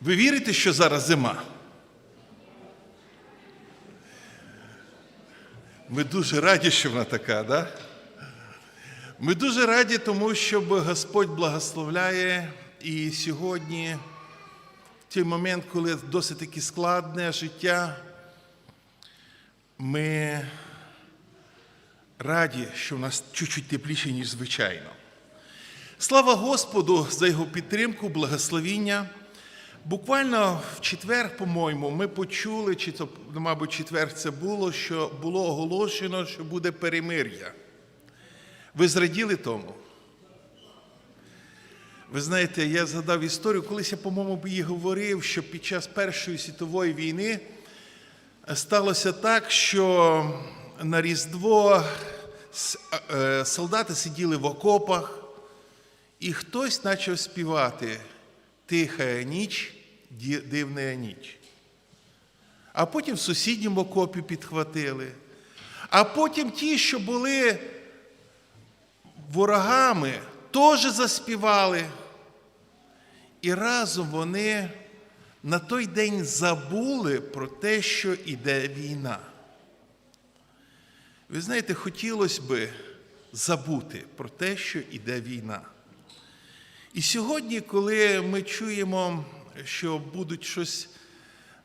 Ви вірите, що зараз зима? Ми дуже раді, що вона така, да? Ми дуже раді, тому що Господь благословляє і сьогодні, в той момент, коли досить таки складне життя, ми раді, що в нас чуть-чуть тепліше, ніж звичайно. Слава Господу за його підтримку, благословіння. Буквально в четвер, по-моєму, ми почули, чи то, мабуть, четвер це було, що було оголошено, що буде перемир'я. Ви зраділи тому? Ви знаєте, я згадав історію, колись я, по-моєму, її говорив, що під час Першої світової війни сталося так, що на Різдво е, солдати сиділи в окопах, і хтось почав співати Тиха ніч, дивна ніч. А потім в сусідньому окопі підхватили. А потім ті, що були ворогами, теж заспівали. І разом вони на той день забули про те, що іде війна. Ви знаєте, хотілося би забути про те, що іде війна. І сьогодні, коли ми чуємо, що будуть щось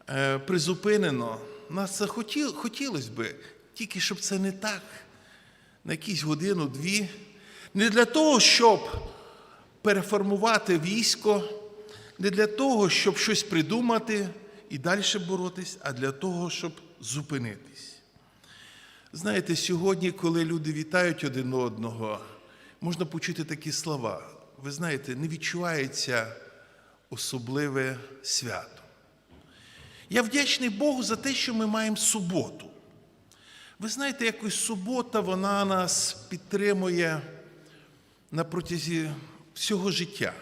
е, призупинено, нас це хотілося би, тільки щоб це не так, на якісь годину-дві, не для того, щоб переформувати військо, не для того, щоб щось придумати і далі боротись, а для того, щоб зупинитись. Знаєте, сьогодні, коли люди вітають один одного, можна почути такі слова. Ви знаєте, не відчувається особливе свято. Я вдячний Богу за те, що ми маємо суботу. Ви знаєте, якось субота вона нас підтримує на протязі всього життя.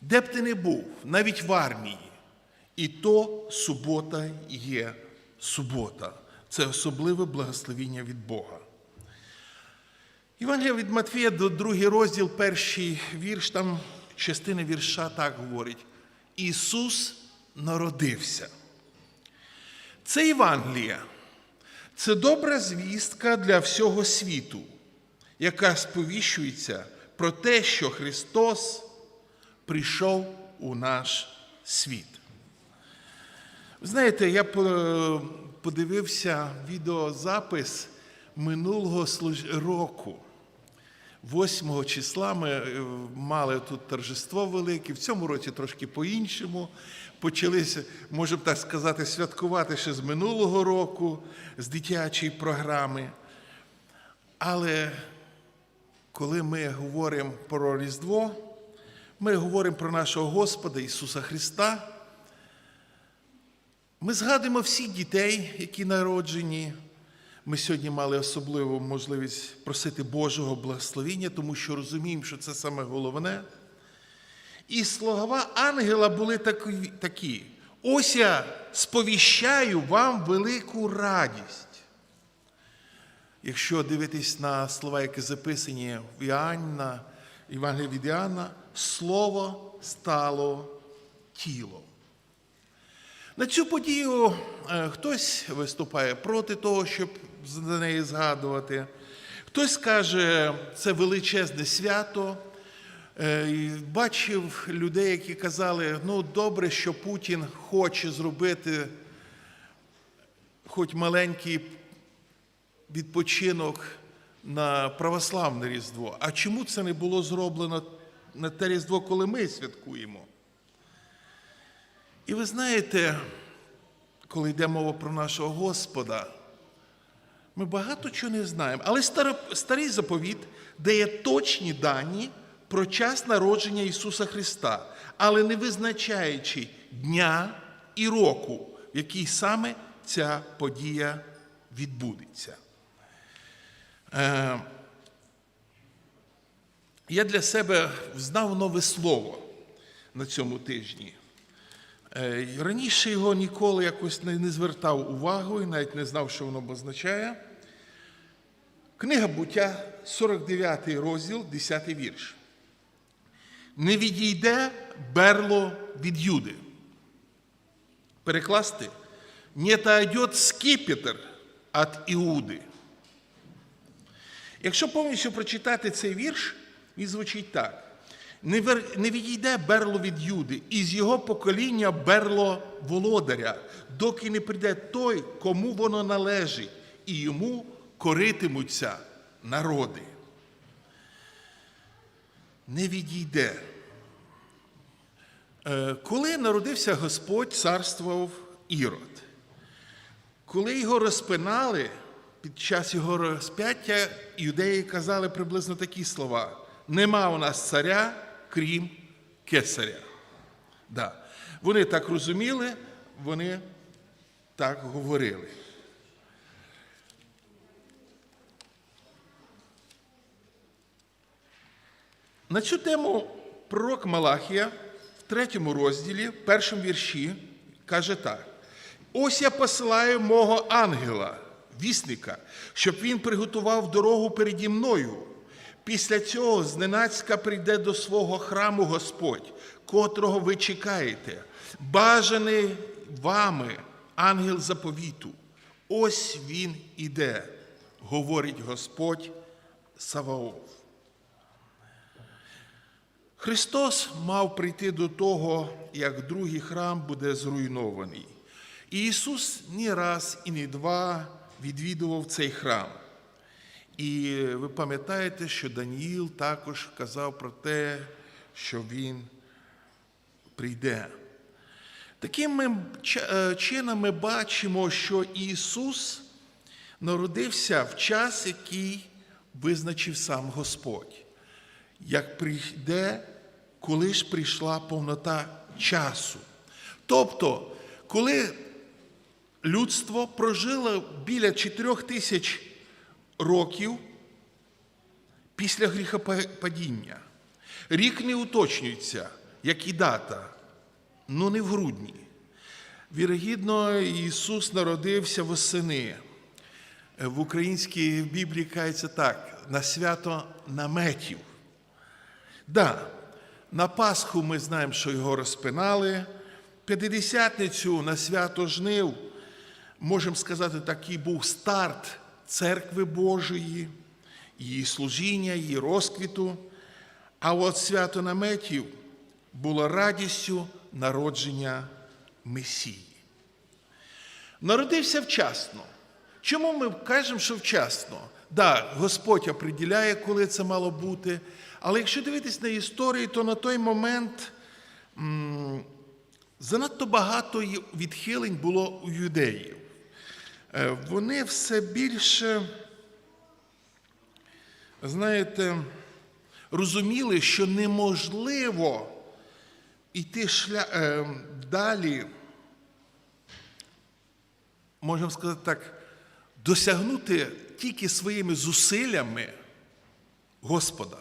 Де б ти не був, навіть в армії, і то субота є субота. Це особливе благословіння від Бога. Євангелія від Матфія, до другий розділ, перший вірш, там частина вірша так говорить: Ісус народився. Це Євангелія. Це добра звістка для всього світу, яка сповіщується про те, що Христос прийшов у наш світ. Ви знаєте, я подивився відеозапис минулого року. 8 числа ми е, мали тут торжество велике, в цьому році трошки по-іншому. Почалися, можемо так сказати, святкувати ще з минулого року, з дитячої програми. Але коли ми говоримо про Різдво, ми говоримо про нашого Господа Ісуса Христа. Ми згадуємо всіх дітей, які народжені. Ми сьогодні мали особливу можливість просити Божого благословіння, тому що розуміємо, що це саме головне. І слова ангела були такі- ось я сповіщаю вам велику радість. Якщо дивитись на слова, які записані в Іоанна, Євангелії від Іоанна, слово стало тілом. На цю подію е, хтось виступає проти того, щоб за неї згадувати. Хтось каже, це величезне свято. Е, Бачив людей, які казали, ну добре, що Путін хоче зробити хоч маленький відпочинок на православне Різдво. А чому це не було зроблено на те Різдво, коли ми святкуємо? І ви знаєте, коли йде мова про нашого Господа, ми багато чого не знаємо. Але старий заповіт дає точні дані про час народження Ісуса Христа, але не визначаючи дня і року, в який саме ця подія відбудеться. Е, Я для себе знав нове слово на цьому тижні. Е, Раніше його ніколи якось не, звертав увагу і навіть не знав, що воно означає. Книга буття, 49 розділ, 10 вірш. Не відійде берло від Юди. перекласти, не отойдет скипетр від Іуди. Якщо повністю прочитати цей вірш, він звучить так. Не, відійде берло від Юди, і з його покоління берло володаря, доки не прийде той, кому воно належить, і йому коритимуться народи. Не відійде. Е, Коли народився Господь, царствував Ірод. Коли його розпинали під час його розп'яття, юдеї казали приблизно такі слова: нема у нас царя, крім кесаря. Да. Вони так розуміли, вони так говорили. На цю тему пророк Малахія в третьому розділі, в першому вірші, каже так: ось я посилаю мого ангела, вісника, щоб він приготував дорогу переді мною. Після цього зненацька прийде до свого храму Господь, котрого ви чекаєте, бажаний вами ангел заповіту. Ось він іде, говорить Господь Саваоф. Христос мав прийти до того, як другий храм буде зруйнований. І Ісус ні раз і ні два відвідував цей храм. І ви пам'ятаєте, що Даніїл також казав про те, що Він прийде. Таким е, чином ми бачимо, що Ісус народився в час, який визначив сам Господь. Як прийде, коли ж прийшла повнота часу. Тобто, коли людство прожило біля 4 тисяч років після гріхопадіння, рік не уточнюється, як і дата, ну не в грудні. Вірогідно, Ісус народився восени. В українській Біблії кається так: на свято наметів. Да, на Пасху ми знаємо, що його розпинали. П'ятидесятницю на свято жнив, можемо сказати, такий був старт церкви Божої, її служіння, її розквіту. А от свято наметів було радістю народження Месії. Народився вчасно. Чому ми кажемо, що вчасно? Да, Господь определяє, коли це мало бути. Але якщо дивитись на історію, то на той момент м, занадто багато відхилень було у юдеїв. Е, Вони все більше, знаєте, розуміли, що неможливо йти шля... е, далі, можемо сказати так, досягнути тільки своїми зусиллями Господа.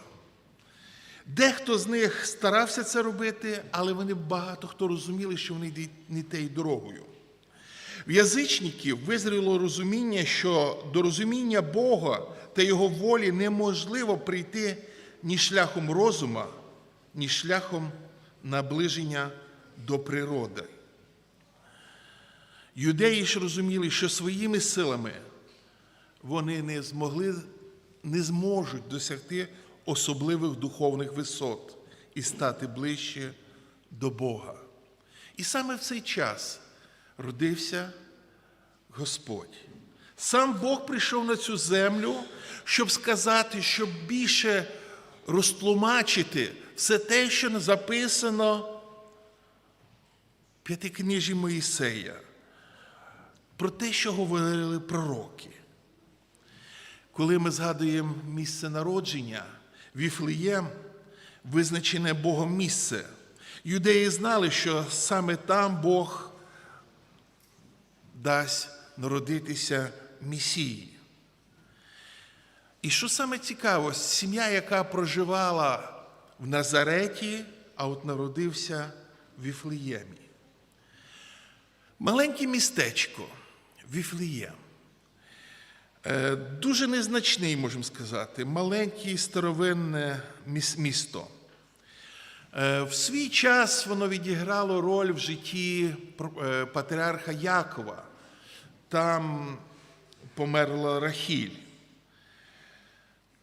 Дехто з них старався це робити, але вони багато хто розуміли, що вони йдуть не тією дорогою. В язичників визріло розуміння, що до розуміння Бога та Його волі неможливо прийти ні шляхом розума, ні шляхом наближення до природи. Юдеї ж розуміли, що своїми силами вони не змогли, не зможуть досягти особливих духовних висот і стати ближче до Бога. І саме в цей час родився Господь. Сам Бог прийшов на цю землю, щоб сказати, щоб більше розтлумачити все те, що записано в п'ятикнижі Моїсея, про те, що говорили пророки. Коли ми згадуємо місце народження, Віфлеєм, визначене Богом місце, юдеї знали, що саме там Бог дасть народитися Месії. І що саме цікаво, сім'я, яка проживала в Назареті, а от народився в Віфлеємі. Маленьке містечко Віфлеєм. Е, Дуже незначний, можемо сказати, маленьке старовинне місто. Е, В свій час воно відіграло роль в житті е, патріарха Якова. Там померла Рахіль.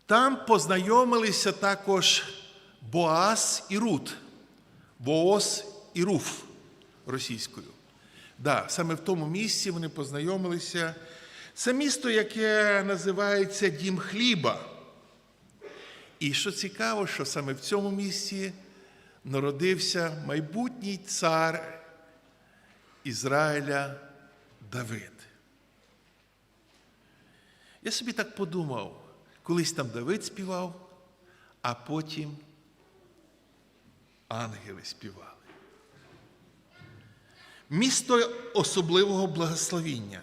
Там познайомилися також Боас і Рут. Боос і Руф російською. Да, саме в тому місці вони познайомилися. Це місто, яке називається Дім Хліба. І що цікаво, що саме в цьому місці народився майбутній цар Ізраїля Давид. Я собі так подумав, колись там Давид співав, а потім ангели співали. Місто особливого благословіння.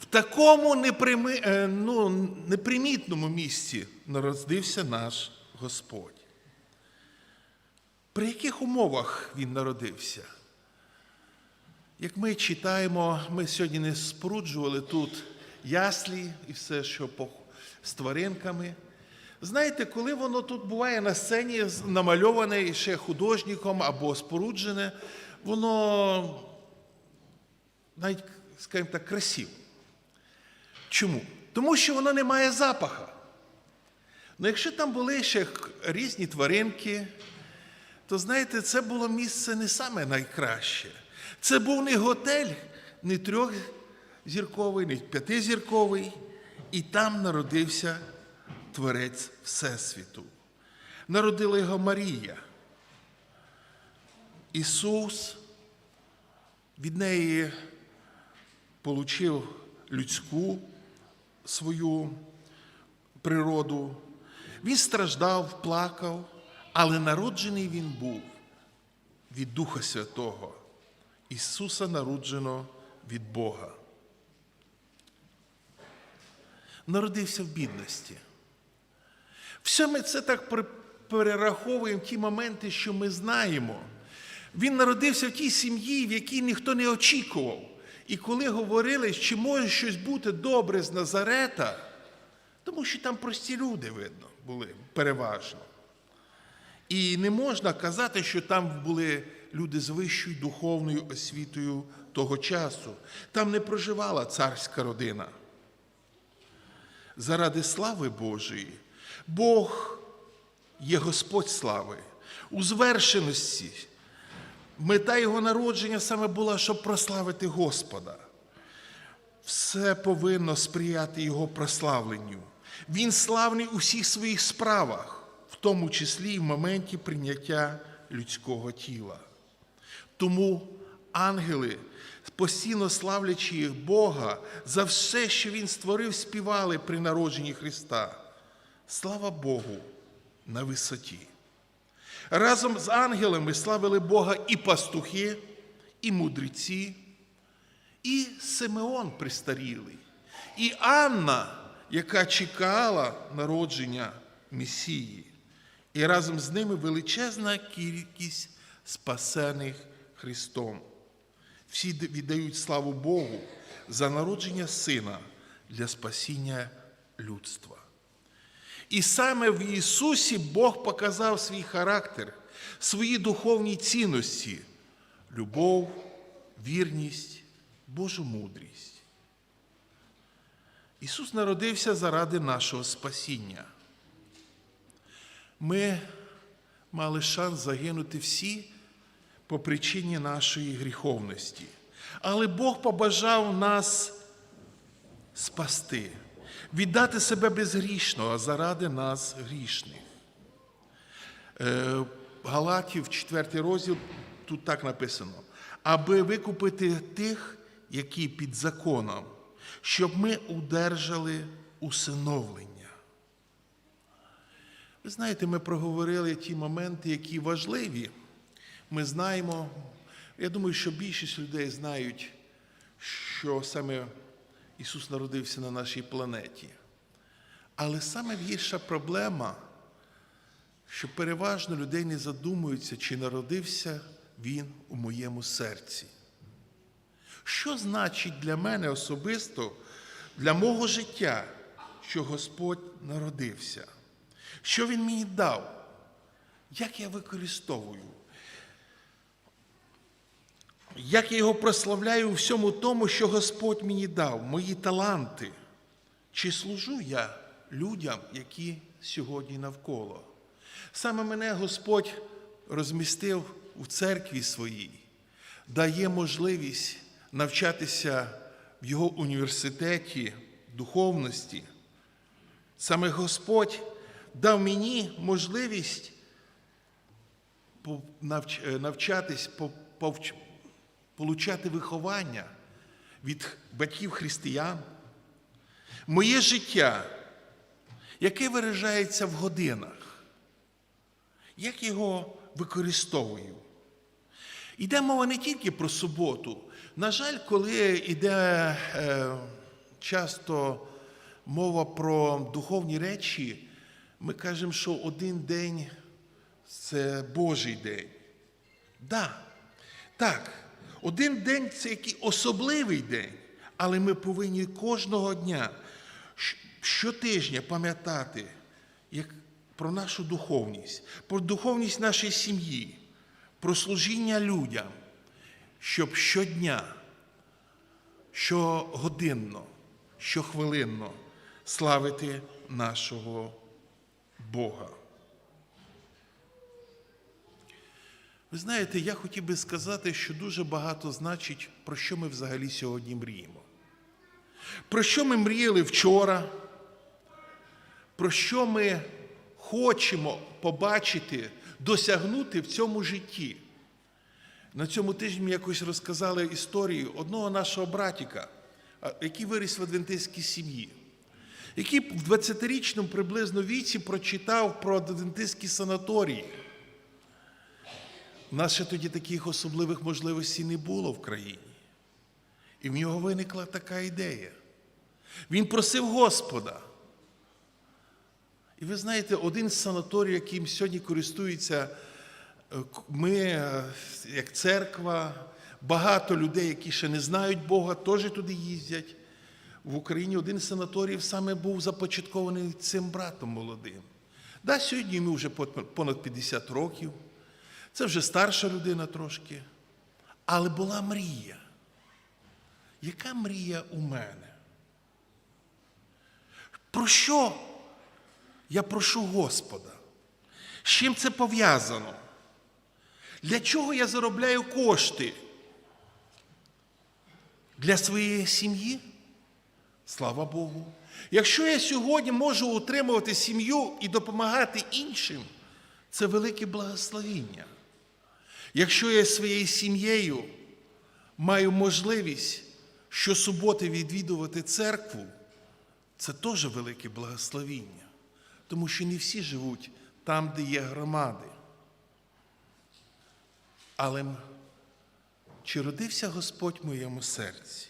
В такому неприми, е, ну, непримітному місці народився наш Господь. При яких умовах він народився? Як ми читаємо, ми сьогодні не споруджували тут яслі і все, що з тваринками. Знаєте, коли воно тут буває на сцені намальоване ще художником або споруджене, воно навіть, скажімо так, красиво. Чому? Тому що воно не має запаха. Ну, якщо там були ще різні тваринки, то знаєте, це було місце не саме найкраще. Це був не готель, не трьохзірковий, не п'ятизірковий, і там народився Творець Всесвіту. Народила його Марія. Ісус від неї получив людську свою природу. Він страждав, плакав, але народжений він був від Духа Святого. Ісуса народжено від Бога. Народився в бідності. Все ми це так пер- перераховуємо ті моменти, що ми знаємо. Він народився в тій сім'ї, в якій ніхто не очікував. І коли говорили, чи може щось бути добре з Назарета, тому що там прості люди, видно, були переважно. І не можна казати, що там були люди з вищою духовною освітою того часу. Там не проживала царська родина. Заради слави Божої, Бог є Господь слави, у звершеності. Мета його народження саме була, щоб прославити Господа. Все повинно сприяти Його прославленню. Він славний у всіх своїх справах, в тому числі і в моменті прийняття людського тіла. Тому ангели, постійно славлячи Бога за все, що Він створив, співали при народженні Христа. Слава Богу на висоті. Разом з ангелами славили Бога і пастухи, і мудреці, і Симеон престарілий, і Анна, яка чекала народження Месії, і разом з ними величезна кількість спасених Христом. Всі віддають славу Богу за народження Сина для спасіння людства. І саме в Ісусі Бог показав свій характер, свої духовні цінності, любов, вірність, Божу мудрість. Ісус народився заради нашого спасіння. Ми мали шанс загинути всі по причині нашої гріховності. Але Бог побажав нас спасти, віддати себе безгрішного заради нас грішних. Е, Галатів, 4 розділ, тут так написано, аби викупити тих, які під законом, щоб ми удержали усиновлення. Ви знаєте, ми проговорили ті моменти, які важливі. Ми знаємо, я думаю, що більшість людей знають, що саме Ісус народився на нашій планеті. Але саме гірша проблема, що переважно людей не задумуються, чи народився Він у моєму серці. Що значить для мене особисто, для мого життя, що Господь народився? Що Він мені дав? Як я використовую? Як я його прославляю у всьому тому, що Господь мені дав, мої таланти. Чи служу я людям, які сьогодні навколо? Саме мене Господь розмістив у церкві своїй, дає можливість навчатися в його університеті духовності. Саме Господь дав мені можливість е, навчатись, получати виховання від батьків християн. Моє життя, яке виражається в годинах, як його використовую. Йде мова не тільки про суботу. На жаль, коли йде е, часто мова про духовні речі, ми кажемо, що один день це Божий день. Да, так, один день це який особливий день, але ми повинні кожного дня, щотижня пам'ятати як, про нашу духовність, про духовність нашої сім'ї, про служіння людям, щоб щодня, щогодинно, щохвилинно славити нашого Бога. Ви знаєте, я хотів би сказати, що дуже багато значить, про що ми взагалі сьогодні мріємо. Про що ми мріяли вчора, про що ми хочемо побачити, досягнути в цьому житті. На цьому тижні мені якось розказали історію одного нашого братіка, який виріс в адвентистській сім'ї, який в 20-річному приблизно віці прочитав про адвентистські санаторії. У нас ще тоді таких особливих можливостей не було в країні. І в нього виникла така ідея. Він просив Господа. І ви знаєте, один з санаторій, яким сьогодні користуються е, ми, е, як церква, багато людей, які ще не знають Бога, теж туди їздять. В Україні один з санаторіїв саме був започаткований цим братом молодим. Да, сьогодні йому вже понад 50 років. Це вже старша людина трошки. Але була мрія. Яка мрія у мене? Про що я прошу Господа? З чим це пов'язано? Для чого я заробляю кошти? Для своєї сім'ї? Слава Богу. Якщо я сьогодні можу утримувати сім'ю і допомагати іншим, це велике благословіння. Якщо я своєю сім'єю маю можливість щосуботи відвідувати церкву, це теж велике благословіння, тому що не всі живуть там, де є громади. Але чи родився Господь в моєму серці?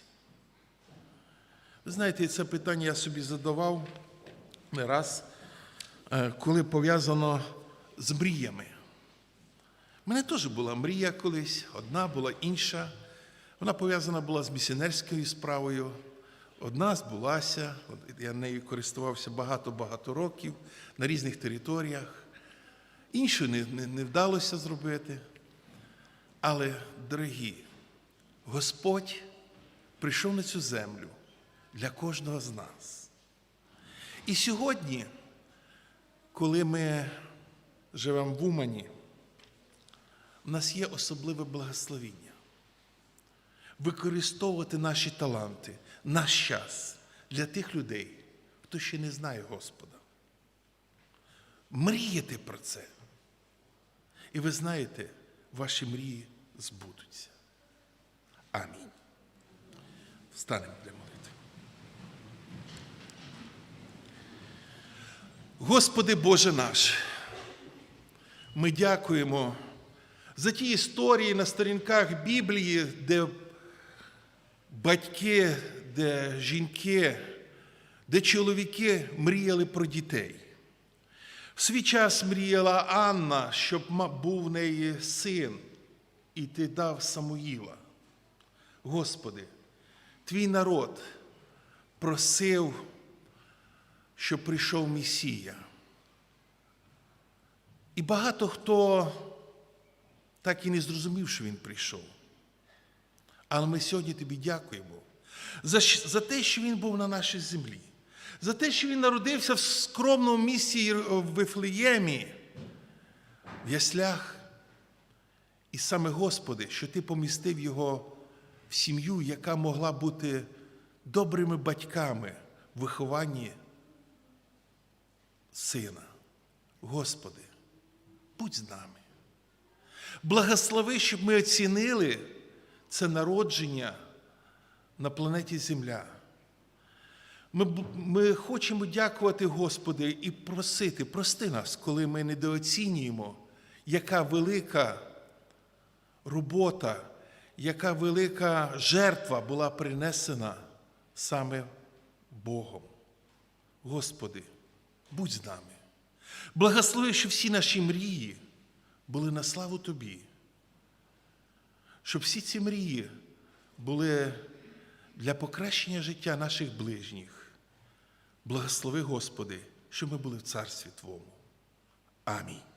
Ви знаєте, це питання я собі задавав не раз, е, коли пов'язано з мріями. Мене теж була мрія колись, одна була інша. Вона пов'язана була з місіонерською справою. Одна збулася, я нею користувався багато-багато років на різних територіях. Іншу не, не, не вдалося зробити. Але, дорогі, Господь прийшов на цю землю для кожного з нас. І сьогодні, коли ми живемо в Умані, у нас є особливе благословіння. Використовувати наші таланти, наш час для тих людей, хто ще не знає Господа. Мріяти про це. І ви знаєте, ваші мрії збудуться. Амінь. Встанемо для молитви. Господи Боже наш, ми дякуємо за ті історії на сторінках Біблії, де батьки, де жінки, де чоловіки мріяли про дітей. В свій час мріяла Анна, щоб був в неї син, і ти дав Самуїла. Господи, твій народ просив, щоб прийшов Месія. І багато хто так і не зрозумів, що він прийшов. Але ми сьогодні тобі дякуємо за, за те, що він був на нашій землі, за те, що він народився в скромному місті Єр- в Вифлеємі, в яслях. І саме Господи, що Ти помістив його в сім'ю, яка могла бути добрими батьками в вихованні сина. Господи, будь з нами. Благослови, щоб ми оцінили це народження на планеті Земля. Ми, ми хочемо дякувати Господи і просити, прости нас, коли ми недооцінюємо, яка велика робота, яка велика жертва була принесена саме Богом. Господи, будь з нами. Благослови, щоб всі наші мрії були на славу Тобі. Щоб всі ці мрії були для покращення життя наших ближніх. Благослови, Господи, щоб ми були в Царстві Твому. Амінь.